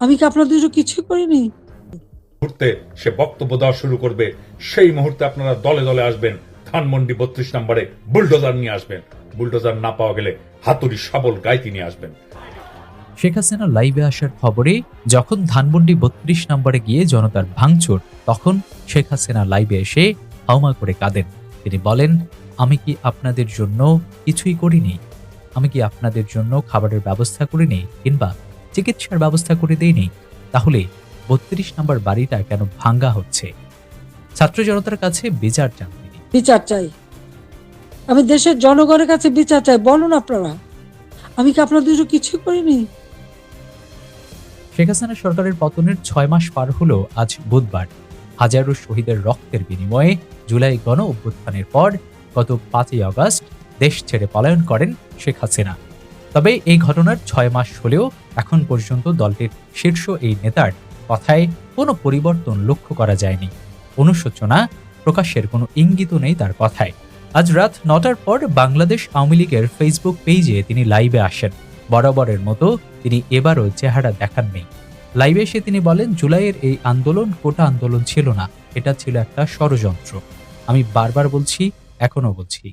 আমি কি আপনাদের জন্য কিছুই করিনি? মুহূর্তে সে বক্তব্য দেওয়া শুরু করবে। সেই মুহূর্তে আপনারা দলে দলে আসবেন। ধানমন্ডি বত্রিশ নম্বরে বুলডোজার নিয়ে আসবেন। বুলডোজার না পাওয়া গেলে হাতুড়ি সবল গাইতি নিয়ে আসবেন। শেখ হাসিনা লাইভে আসার খবরে যখন ধানমন্ডি বত্রিশ নম্বরে গিয়ে জনতার ভাঙচুর তখন শেখ হাসিনা লাইভে এসে হাউমা করে কাঁদেন। তিনি বলেন আমি কি আপনাদের জন্য কিছুই করিনি? আমি কি আপনাদের জন্য খাবারের ব্যবস্থা করিনি কিংবা চিকিৎসার ব্যবস্থা করে দেইনি তাহলে বত্রিশ নম্বর বাড়িটা কেন ভাঙ্গা হচ্ছে? ছাত্র জনতার কাছে বিচার চান তিনি। বিচার চাই। আমি দেশের জনগণের কাছে বিচার চাই বলুন আপনারা। আমি কি আপনাদের কিছুই করিনি? শেখ হাসিনা সরকারের পতনের ছয় মাস পার হলো আজ বুধবার। হাজারো শহীদের রক্তের বিনিময়ে জুলাই গণ অভ্যুত্থানের পর গত পাঁচই আগস্ট দেশ ছেড়ে পলায়ন করেন শেখ হাসিনা। তবে এই ঘটনার ছয় মাস হলেও এখন পর্যন্ত দলটির শীর্ষ এই নেতার কথায় কোনো পরিবর্তন লক্ষ্য করা যায়নি। অনুশোচনা প্রকাশের কোনো ইঙ্গিতও নেই তার কথায়। আজ রাত নটার পর বাংলাদেশ আওয়ামী লীগের ফেসবুক পেজে তিনি লাইভে আসেন। বরাবরের মতো তিনি এবারও চেহারা দেখাননি। লাইভে এসে তিনি বলেন, জুলাইয়ের এই আন্দোলন কোটা আন্দোলন ছিল না। এটা ছিল একটা ষড়যন্ত্র। আমি বারবার বলছি এখনও বলছি।